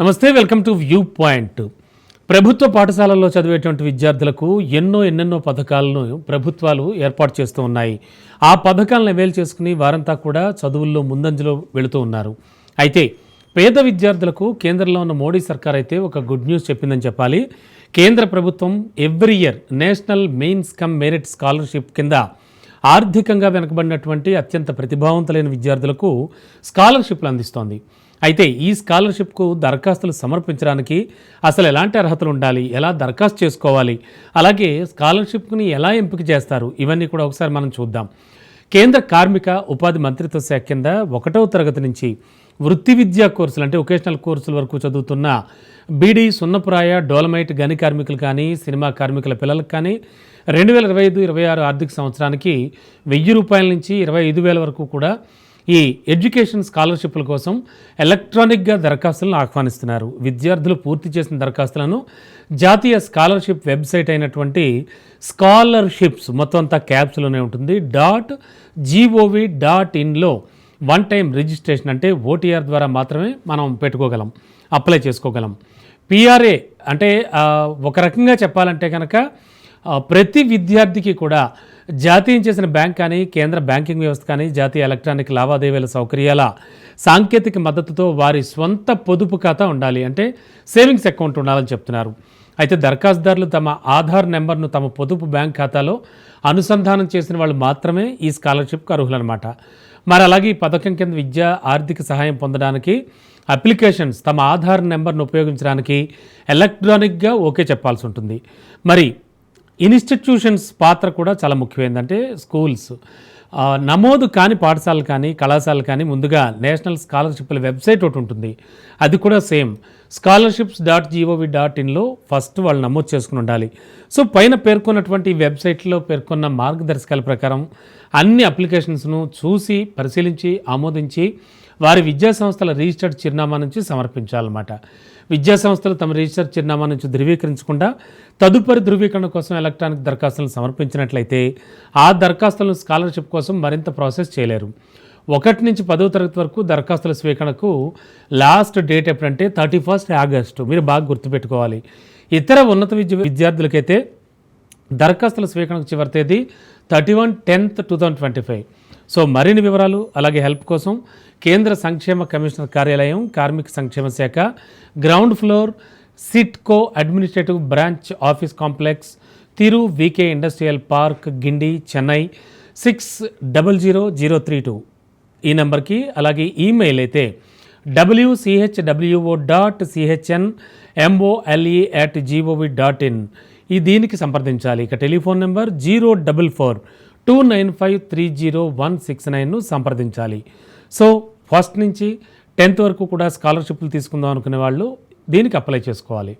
నమస్తే welcome to view point. ప్రభుత్వ పాఠశాలల్లో చదివేటువంటి విద్యార్థులకు ఎన్నో ఎన్నెన్నో పథకాలను ప్రభుత్వాలు ఏర్పాటు చేస్తూ ఉన్నాయి. ఆ పథకాలను అవేలు చేసుకుని వారంతా కూడా చదువుల్లో ముందంజలో వెళుతూ ఉన్నారు. అయితే పేద విద్యార్థులకు కేంద్రంలో ఉన్న మోడీ సర్కార్ అయితే ఒక గుడ్ న్యూస్ చెప్పిందని చెప్పాలి. కేంద్ర ప్రభుత్వం every year national means cum merit scholarship కింద ఆర్థికంగా వెనుకబడినటువంటి అత్యంత ప్రతిభావంతులైన విద్యార్థులకు స్కాలర్షిప్లు అందిస్తోంది. అయితే ఈ స్కాలర్షిప్కు దరఖాస్తులు సమర్పించడానికి అసలు ఎలాంటి అర్హతలు ఉండాలి? ఎలా దరఖాస్తు చేసుకోవాలి? అలాగే స్కాలర్షిప్ని ఎలా ఎంపిక చేస్తారు? ఇవన్నీ కూడా ఒకసారి మనం చూద్దాం. కేంద్ర కార్మిక ఉపాధి మంత్రిత్వ శాఖ కింద ఒకటవ తరగతి నుంచి వృత్తి విద్యా కోర్సులు అంటే ఒకేషనల్ కోర్సుల వరకు చదువుతున్న బీడీ సున్నపురాయ డోలమైట్ గని కార్మికులు కానీ సినిమా కార్మికుల పిల్లలకు కానీ రెండు వేల ఇరవై ఐదు ఇరవై ఆరు ఆర్థిక సంవత్సరానికి వెయ్యి రూపాయల నుంచి ఇరవై ఐదు వేల వరకు కూడా ఈ ఎడ్యుకేషన్ స్కాలర్షిప్ల కోసం ఎలక్ట్రానిక్గా దరఖాస్తులను ఆహ్వానిస్తున్నారు. విద్యార్థులు పూర్తి చేసిన దరఖాస్తులను జాతీయ స్కాలర్షిప్ వెబ్సైట్ అయినటువంటి స్కాలర్షిప్స్ మొత్తం అంతా క్యాప్స్లోనే ఉంటుంది. Dot G O V dot ఇన్లో one time registration అంటే ఓటీఆర్ ద్వారా మాత్రమే మనం పెట్టుకోగలం అప్లై చేసుకోగలం. పిఆర్ఏ అంటే ఒక రకంగా చెప్పాలంటే కనుక ప్రతి విద్యార్థికి కూడా జాతీయం చేసిన బ్యాంక్ కానీ కేంద్ర బ్యాంకింగ్ వ్యవస్థ కానీ జాతీయ ఎలక్ట్రానిక్ లావాదేవీల సౌకర్యాల సాంకేతిక మద్దతుతో వారి స్వంత పొదుపు ఖాతా ఉండాలి అంటే సేవింగ్స్ అకౌంట్ ఉండాలని చెప్తున్నారు. అయితే దరఖాస్తుదారులు తమ ఆధార్ నెంబర్ను తమ పొదుపు బ్యాంక్ ఖాతాలో అనుసంధానం చేసిన వాళ్ళు మాత్రమే ఈ స్కాలర్షిప్కు అర్హులన్నమాట. మరి అలాగే ఈ పథకం కింద విద్యా ఆర్థిక సహాయం పొందడానికి అప్లికేషన్స్ తమ ఆధార్ నెంబర్ను ఉపయోగించడానికి ఎలక్ట్రానిక్గా ఓకే చెప్పాల్సి ఉంటుంది. మరి ఇన్స్టిట్యూషన్స్ పాత్ర కూడా చాలా ముఖ్యమైందంటే స్కూల్స్. నమోదు కాని పాఠశాలలు కానీ కళాశాలలు కానీ ముందుగా నేషనల్ స్కాలర్షిప్ల వెబ్సైట్ ఒకటి ఉంటుంది. అది కూడా same. Scholarships dot G O V dot ఇన్లో first వాళ్ళు నమోదు చేసుకుని ఉండాలి. సో పైన పేర్కొన్నటువంటి వెబ్సైట్లో పేర్కొన్న మార్గదర్శకాల ప్రకారం అన్ని అప్లికేషన్స్ను చూసి పరిశీలించి ఆమోదించి వారి విద్యా సంస్థల రిజిస్టర్డ్ చిరునామా నుంచి సమర్పించాలన్నమాట. విద్యా సంస్థలు తమ రిజిస్టర్ చిరునామా నుంచి ధృవీకరించకుండా తదుపరి ధృవీకరణ కోసం ఎలక్ట్రానిక్ దరఖాస్తులను సమర్పించినట్లయితే ఆ దరఖాస్తులను స్కాలర్షిప్ కోసం మరింత ప్రాసెస్ చేయలేరు. ఒకటి నుంచి పదో తరగతి వరకు దరఖాస్తుల స్వీకరణకు లాస్ట్ డేట్ ఎప్పుడంటే థర్టీ ఫస్ట్ ఆగస్టు. మీరు బాగా గుర్తుపెట్టుకోవాలి. ఇతర ఉన్నత విద్య విద్యార్థులకైతే దరఖాస్తుల స్వీకరణకు చివరి తేదీ thirty one tenth two thousand twenty five. So మరిన్ని వివరాలు అలాగే హెల్ప్ కోసం కేంద్ర సంక్షేమ కమిషనర్ కార్యాలయం కార్మిక సంక్షేమ శాఖ ground floor SIDCO administrative branch office complex Thiru Vika industrial park Guindy Chennai six double zero zero three two ఈ నెంబర్కి అలాగే ఈమెయిల్ అయితే W C H W O dot C H N M O L E at G O V dot in ఈ దీనికి సంప్రదించాలి. ఇక telephone number zero double four two nine five three zero one six నైన్ను సంప్రదించాలి. So first నుంచి tenth వరకు కూడా స్కాలర్షిప్లు తీసుకుందాం అనుకునే వాళ్ళు దీనికి అప్లై చేసుకోవాలి.